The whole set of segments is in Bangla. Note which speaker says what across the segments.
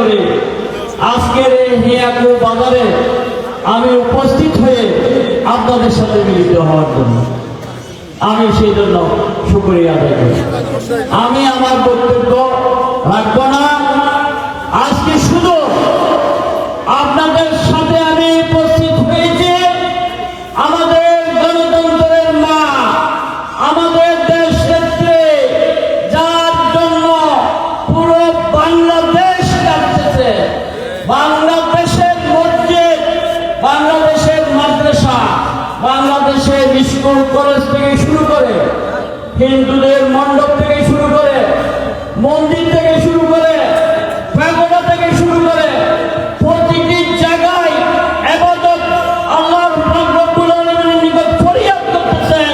Speaker 1: করি। আজকের এই হিয়াকু বাজারে আমি উপস্থিত হয়ে আপনাদের সাথে মিলিত হওয়ার জন্য আমি সেই জন্য শুক্রিয়া আদায় করি। আমি আমার বক্তব্য রাখব বাংলাদেশের মসজিদ, বাংলাদেশের মাদ্রাসা, বাংলাদেশের স্কুল, কলেজ থেকে শুরু করে হিন্দুদের মণ্ডপ থেকে শুরু করে মন্দির থেকে শুরু করে প্যাগোডা থেকে শুরু করে প্রতিটি জায়গায় এবাদত আল্লাহর রব্বুল আলামিনের নিকট ফরিয়াদ করতেছেন।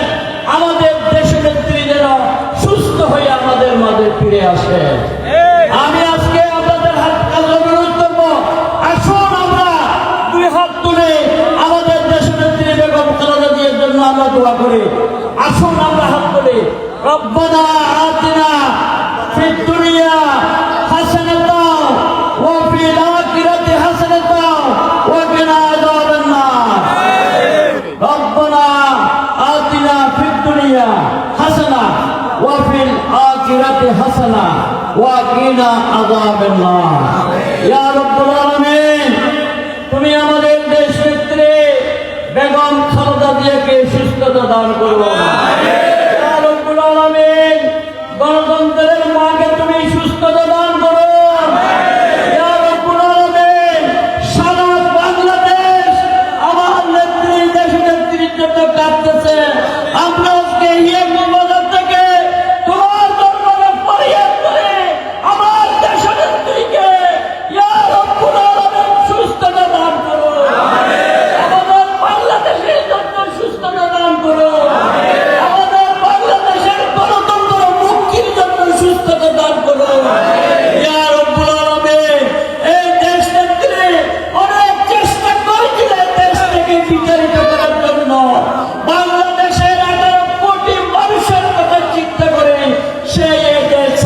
Speaker 1: আমাদের দেশের নেত্রী যেন সুস্থ হয়ে আমাদের মাঝে ফিরে আসে আমি আজকে আপনাদের হাত কাছে অনুরোধ করব আসুন আমরা দুই হাত তুলে আমাদের দেশের নেত্রী বেগম খালেদা জিয়ার জন্য আমরা দোয়া করি আসুন আমরা হাত তুলি। রব্বানা আতিনা ফিদ দুনিয়া হাসানাতা কিনা আযাবান নার রব্বানা আতিনা ফিদ দুনিয়া হাসানা ওয়া ফিল ওয়া কিনা আযাবান নার ইয়া রাব্বুল তুমি আমাদের দেশ নেত্রী বেগম খালেদা জিয়াকে সুস্থতা দান করো।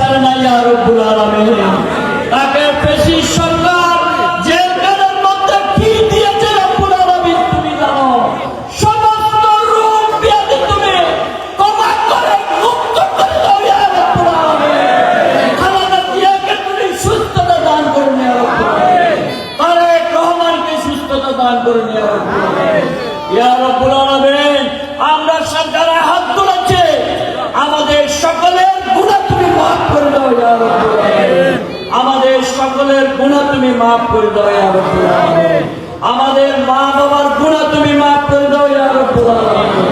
Speaker 1: ছাড়ে না ইয়া রব্বুল আলামিন। তাকে বেশি সরকার জেলখানার মধ্যে কি দিয়েছে রব্বুল আলামিন, তুমি জানো। সমস্ত রোগ ব্যাধি তুমি ক্ষমা করে মুক্ত করে দাও ইয়া রব্বুল আলামিন। খালেদা জিয়াকে তুমি সুস্থতা দান করুন ইয়া রব্বুল আলামিন। তারেক রহমানকে সুস্থতা দান করুন ইয়া রব্বুল আলামিন। ইয়া রব্বুল গুণা তুমি মাফ করে দাও, ইয়া রব্বুল আলামিন। আমাদের মা বাবার গুণা তুমি মাফ করে দাও, ইয়া রব্বুল আলামিন।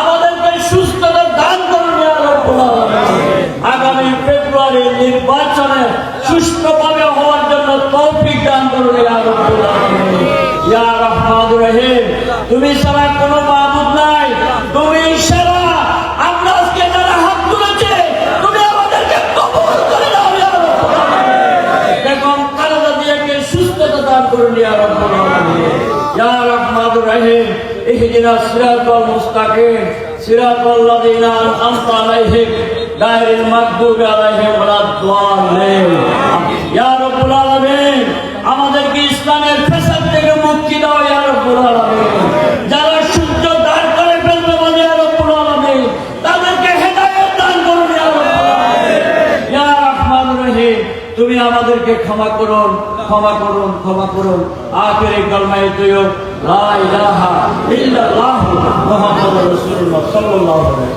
Speaker 1: আমাদেরকে সুস্থতা দান করুন, ইয়া রব্বুল আলামিন। আগামী ফেব্রুয়ারি নির্বাচনে সুষ্ঠুভাবে হওয়ার জন্য তৌফিক দান করো ইয়া রব্বুল আলামিন। ইয়া রহমানুর রহিম। তুমি ছাড়া কোনো আমাদেরকে ইসলামের ফ্যাসাদ থেকে মুক্তি দাও ইয়া রব্বুল যারা সূর্য দাঁড় করে ফেলতে বলে ইয়া রব্বুল তাদেরকে হেদায়েত দান করুন ইয়া রব্বুল ইয়া রহমানুর রহিম, তুমি আমাদেরকে ক্ষমা করুন ক্ষমা করুন ক্ষমা করুন। আখেরে কলমায়ে তৈয়ব লা ইলাহা ইল্লাল্লাহু মুহাম্মাদুর রাসূলুল্লাহ সাল্লাল্লাহু